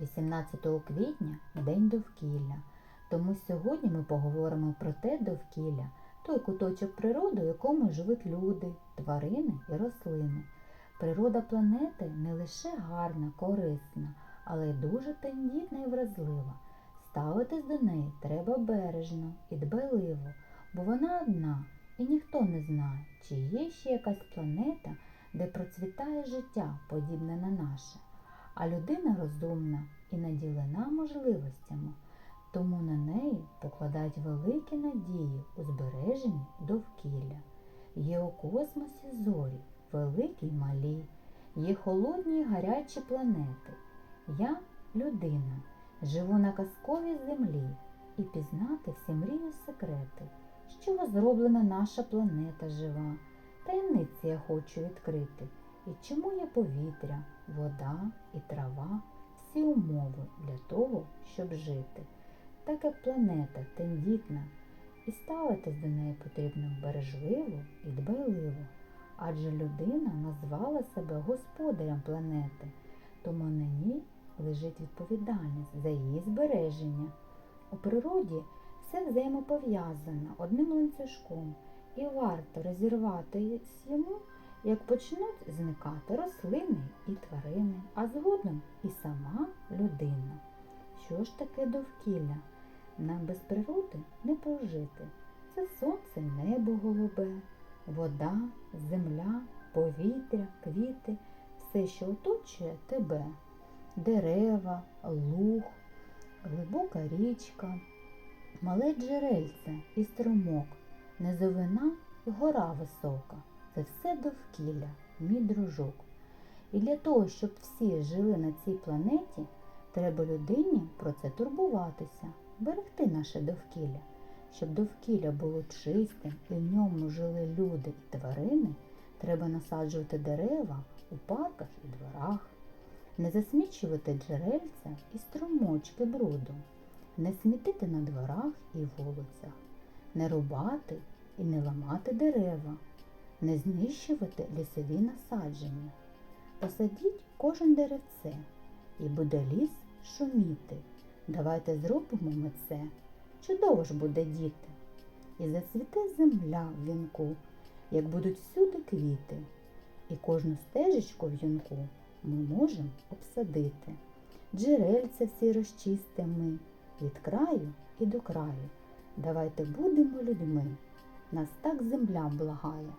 18 квітня День довкілля. Тому сьогодні ми поговоримо про те довкілля, той куточок природи, у якому живуть люди, тварини і рослини. Природа планети не лише гарна, корисна, але й дуже тендітна і вразлива. Ставитись до неї треба бережно і дбайливо, бо вона одна, і ніхто не знає, чи є ще якась планета, де процвітає життя, подібне на наше. А людина розумна і наділена можливостями, тому на неї покладають великі надії у збереженні довкілля. Є у космосі зорі, великі й малі, є холодні й гарячі планети. Я людина, живу на казковій землі і пізнати всі мрію секрети, з чого зроблена наша планета жива. Таємниці я хочу відкрити. І чому є повітря, вода і трава, всі умови для того, щоб жити. Так як планета тендітна, і ставитись до неї потрібно бережливо і дбайливо, адже людина назвала себе господарем планети, тому на ній лежить відповідальність за її збереження. У природі все взаємопов'язано одним ланцюжком, і варто розірвати йому як почнуть зникати рослини і тварини, а згодом і сама людина. Що ж таке довкілля? Нам без природи не прожити. Це сонце, небо голубе, вода, земля, повітря, квіти, все, що оточує тебе, дерева, луг, глибока річка, мале джерельце і струмок, низовина і гора висока це все довкілля, мій дружок. І для того, щоб всі жили на цій планеті, треба людині про це турбуватися, берегти наше довкілля. Щоб довкілля було чистим і в ньому жили люди і тварини, треба насаджувати дерева у парках і дворах, не засмічувати джерельця і струмочки бруду, не смітити на дворах і вулицях, не рубати і не ламати дерева не знищувати лісові насадження. Посадіть кожен деревце і буде ліс шуміти. Давайте зробимо ми це. Чудово ж буде діти. І зацвіте земля в вінку, як будуть всюди квіти, і кожну стежечку в юнку ми можемо обсадити. Джерельця всі розчистимо ми від краю і до краю. Давайте будемо людьми. Нас так земля благає.